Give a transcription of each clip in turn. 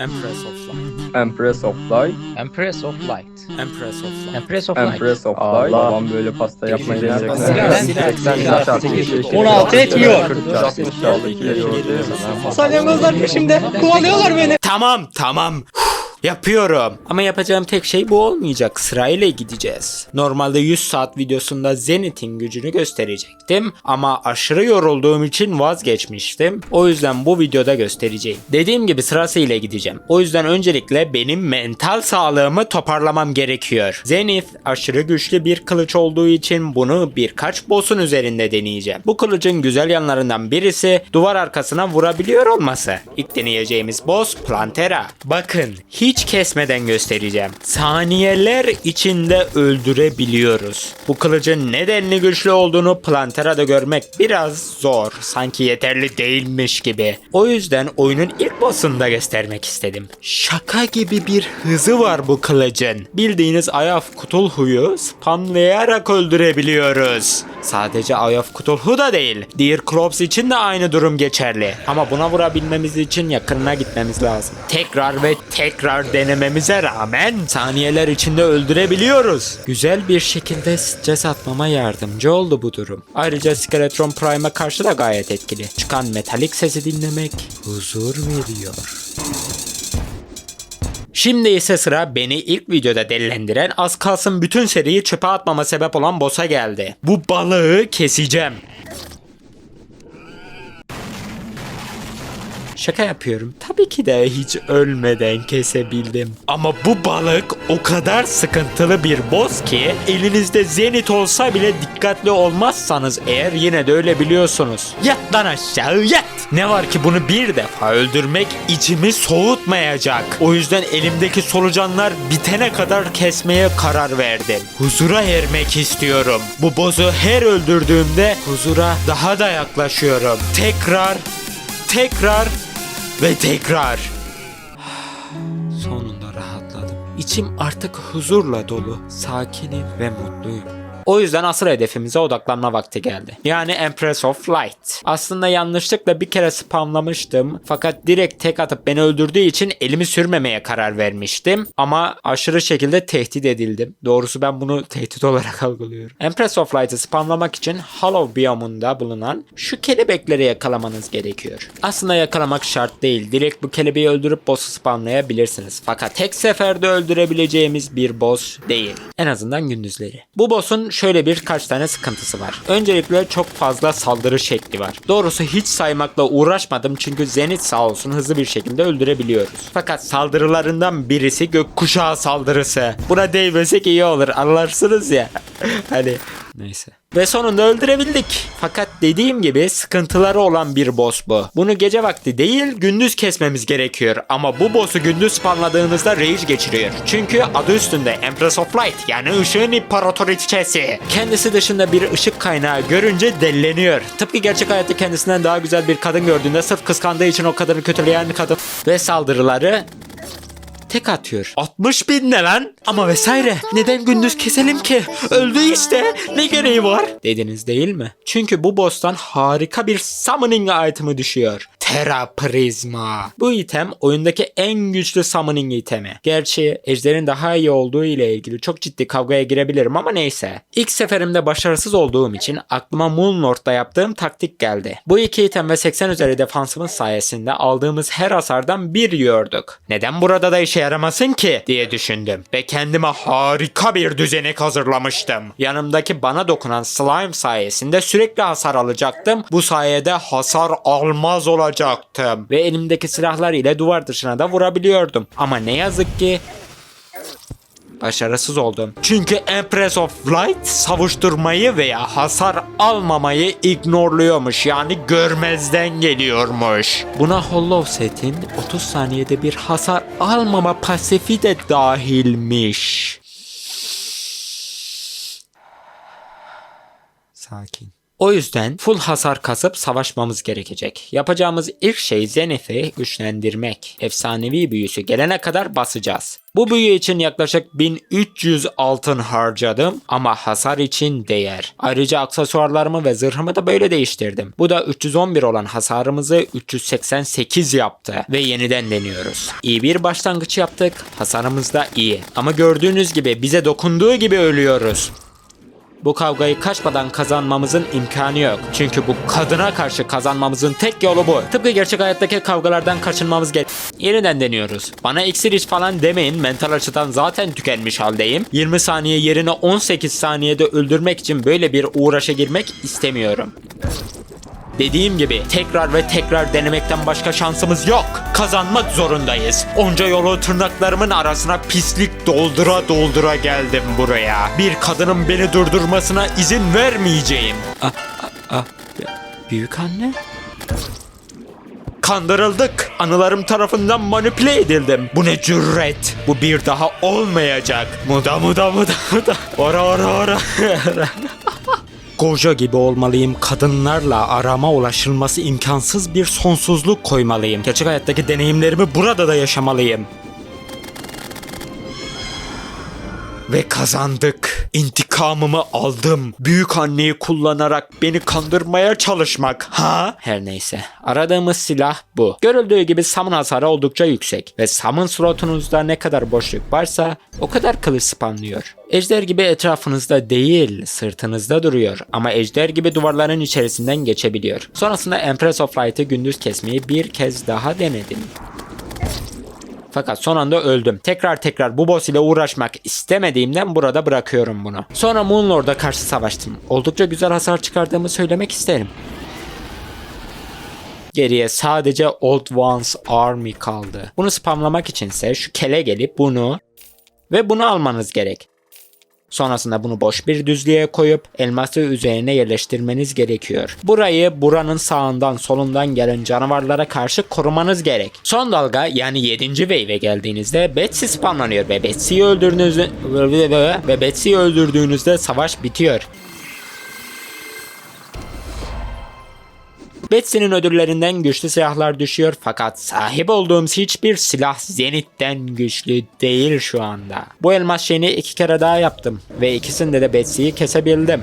Empress of Light. Empress of Light. Empress of Light. Empress of Light. Empress of Light. Empress of Allah. Light. Babam böyle pasta yapmayı Silah, nereden silah, silah, 80 silah, çarpı silah. iki, iki, 16 iki, etmiyor. 40 çarpı iki, çarpı iki, yoğurdu. Salyangozlar peşimde. Kovalıyorlar beni. Tamam tamam. Yapıyorum. Ama yapacağım tek şey bu olmayacak. Sırayla gideceğiz. Normalde 100 saat videosunda Zenith'in gücünü gösterecektim. Ama aşırı yorulduğum için vazgeçmiştim. O yüzden bu videoda göstereceğim. Dediğim gibi sırasıyla gideceğim. O yüzden öncelikle benim mental sağlığımı toparlamam gerekiyor. Zenith aşırı güçlü bir kılıç olduğu için bunu birkaç boss'un üzerinde deneyeceğim. Bu kılıcın güzel yanlarından birisi duvar arkasına vurabiliyor olması. İlk deneyeceğimiz boss Plantera. Bakın hiç kesmeden göstereceğim. Saniyeler içinde öldürebiliyoruz. Bu kılıcın nedenli güçlü olduğunu Plantera'da görmek biraz zor. Sanki yeterli değilmiş gibi. O yüzden oyunun ilk boss'unda göstermek istedim. Şaka gibi bir hızı var bu kılıcın. Bildiğiniz Eye of Cthulhu'yu spamlayarak öldürebiliyoruz. Sadece Eye of Cthulhu da değil. Deer Crops için de aynı durum geçerli. Ama buna vurabilmemiz için yakınına gitmemiz lazım. Tekrar ve tekrar denememize rağmen saniyeler içinde öldürebiliyoruz. Güzel bir şekilde stres atmama yardımcı oldu bu durum. Ayrıca Skeletron Prime'a karşı da gayet etkili. Çıkan metalik sesi dinlemek huzur veriyor. Şimdi ise sıra beni ilk videoda delilendiren az kalsın bütün seriyi çöpe atmama sebep olan boss'a geldi. Bu balığı keseceğim. Şaka yapıyorum. Tabii ki de hiç ölmeden kesebildim. Ama bu balık o kadar sıkıntılı bir boss ki elinizde zenit olsa bile dikkatli olmazsanız eğer yine de ölebiliyorsunuz. Yat lan aşağı yat. Ne var ki bunu bir defa öldürmek içimi soğutmayacak. O yüzden elimdeki solucanlar bitene kadar kesmeye karar verdim. Huzura ermek istiyorum. Bu boss'u her öldürdüğümde huzura daha da yaklaşıyorum. Tekrar tekrar ve tekrar. Sonunda rahatladım. İçim artık huzurla dolu, sakinim ve mutluyum. O yüzden asıl hedefimize odaklanma vakti geldi. Yani Empress of Light. Aslında yanlışlıkla bir kere spamlamıştım. Fakat direkt tek atıp beni öldürdüğü için elimi sürmemeye karar vermiştim. Ama aşırı şekilde tehdit edildim. Doğrusu ben bunu tehdit olarak algılıyorum. Empress of Light'ı spamlamak için Hollow biyomunda bulunan şu kelebekleri yakalamanız gerekiyor. Aslında yakalamak şart değil. Direkt bu kelebeği öldürüp boss'u spamlayabilirsiniz. Fakat tek seferde öldürebileceğimiz bir boss değil. En azından gündüzleri. Bu boss'un şöyle birkaç tane sıkıntısı var. Öncelikle çok fazla saldırı şekli var. Doğrusu hiç saymakla uğraşmadım çünkü Zenith sağ olsun hızlı bir şekilde öldürebiliyoruz. Fakat saldırılarından birisi gökkuşağı saldırısı. Buna değmesek iyi olur anlarsınız ya. hani neyse. Ve sonunda öldürebildik. Fakat dediğim gibi sıkıntıları olan bir boss bu. Bunu gece vakti değil gündüz kesmemiz gerekiyor. Ama bu boss'u gündüz spamladığınızda rage geçiriyor. Çünkü adı üstünde Empress of Light yani ışığın imparatoriçesi. Kendisi dışında bir ışık kaynağı görünce delleniyor. Tıpkı gerçek hayatta kendisinden daha güzel bir kadın gördüğünde sırf kıskandığı için o kadını kötüleyen kadın ve saldırıları tek atıyor. 60 bin ne lan? Ama vesaire. Neden gündüz keselim ki? Öldü işte. Ne gereği var? Dediniz değil mi? Çünkü bu boss'tan harika bir summoning itemi düşüyor. Terra Prisma. Bu item oyundaki en güçlü summoning itemi. Gerçi ejderin daha iyi olduğu ile ilgili çok ciddi kavgaya girebilirim ama neyse. İlk seferimde başarısız olduğum için aklıma Moon Lord'da yaptığım taktik geldi. Bu iki item ve 80 üzeri defansımız sayesinde aldığımız her hasardan bir yiyorduk. Neden burada da işe yaramasın ki diye düşündüm. Ve kendime harika bir düzenek hazırlamıştım. Yanımdaki bana dokunan slime sayesinde sürekli hasar alacaktım. Bu sayede hasar almaz olacaktım. Ve elimdeki silahlar ile duvar dışına da vurabiliyordum. Ama ne yazık ki Başarısız oldum. Çünkü Empress of Light savuşturmayı veya hasar almamayı ignorluyormuş. Yani görmezden geliyormuş. Buna Hollow Set'in 30 saniyede bir hasar almama pasifi de dahilmiş. Sakin. O yüzden full hasar kasıp savaşmamız gerekecek. Yapacağımız ilk şey Zenith'i güçlendirmek. Efsanevi büyüsü gelene kadar basacağız. Bu büyü için yaklaşık 1300 altın harcadım ama hasar için değer. Ayrıca aksesuarlarımı ve zırhımı da böyle değiştirdim. Bu da 311 olan hasarımızı 388 yaptı ve yeniden deniyoruz. İyi bir başlangıç yaptık. Hasarımız da iyi. Ama gördüğünüz gibi bize dokunduğu gibi ölüyoruz. Bu kavgayı kaçmadan kazanmamızın imkanı yok. Çünkü bu kadına karşı kazanmamızın tek yolu bu. Tıpkı gerçek hayattaki kavgalardan kaçınmamız gerek. Yeniden deniyoruz. Bana iksir iç falan demeyin. Mental açıdan zaten tükenmiş haldeyim. 20 saniye yerine 18 saniyede öldürmek için böyle bir uğraşa girmek istemiyorum. Dediğim gibi tekrar ve tekrar denemekten başka şansımız yok. Kazanmak zorundayız. Onca yolu tırnaklarımın arasına pislik doldura doldura geldim buraya. Bir kadının beni durdurmasına izin vermeyeceğim. Ah, ah, ah. Büyük anne? Kandırıldık. Anılarım tarafından manipüle edildim. Bu ne cüret. Bu bir daha olmayacak. Muda muda muda muda. Ora ora ora. Gojo gibi olmalıyım. Kadınlarla arama ulaşılması imkansız bir sonsuzluk koymalıyım. Gerçek hayattaki deneyimlerimi burada da yaşamalıyım. Ve kazandık. İntikamımı aldım. Büyük anneyi kullanarak beni kandırmaya çalışmak. Ha? Her neyse. Aradığımız silah bu. Görüldüğü gibi summon hasarı oldukça yüksek. Ve summon slotunuzda ne kadar boşluk varsa o kadar kılıç spamlıyor. Ejder gibi etrafınızda değil, sırtınızda duruyor. Ama ejder gibi duvarların içerisinden geçebiliyor. Sonrasında Empress of Light'ı gündüz kesmeyi bir kez daha denedim. Fakat son anda öldüm. Tekrar tekrar bu boss ile uğraşmak istemediğimden burada bırakıyorum bunu. Sonra Moonlord'a karşı savaştım. Oldukça güzel hasar çıkardığımı söylemek isterim. Geriye sadece Old Ones Army kaldı. Bunu spamlamak içinse şu kele gelip bunu ve bunu almanız gerek. Sonrasında bunu boş bir düzlüğe koyup elması üzerine yerleştirmeniz gerekiyor. Burayı buranın sağından solundan gelen canavarlara karşı korumanız gerek. Son dalga yani 7. wave'e geldiğinizde Betsy spamlanıyor ve Betsy'yi öldürdüğünüzde ve Betsy'yi öldürdüğünüzde savaş bitiyor. Betsy'nin ödüllerinden güçlü silahlar düşüyor fakat sahip olduğum hiçbir silah Zenith'ten güçlü değil şu anda. Bu elmas şeyini iki kere daha yaptım ve ikisinde de Betsy'yi kesebildim.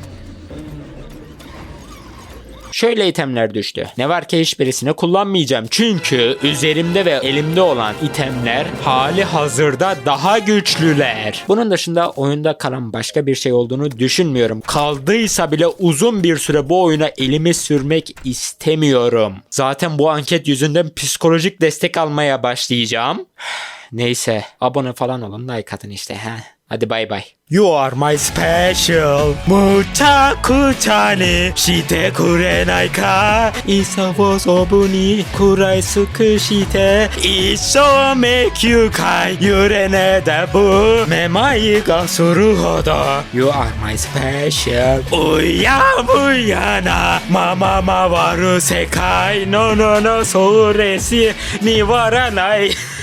Şöyle itemler düştü. Ne var ki hiçbirisini kullanmayacağım. Çünkü üzerimde ve elimde olan itemler hali hazırda daha güçlüler. Bunun dışında oyunda kalan başka bir şey olduğunu düşünmüyorum. Kaldıysa bile uzun bir süre bu oyuna elimi sürmek istemiyorum. Zaten bu anket yüzünden psikolojik destek almaya başlayacağım. Neyse abone falan olun like atın işte ha. Hadi bay bay. You are my special. Mutaku chane shite kurenai ka? Isawo sobu ni kurai suku shite issho make you kai yurene da bu memai ga suru hodo. You are my special. Uya muya na mama mawaru sekai no no no sore si niwaranai.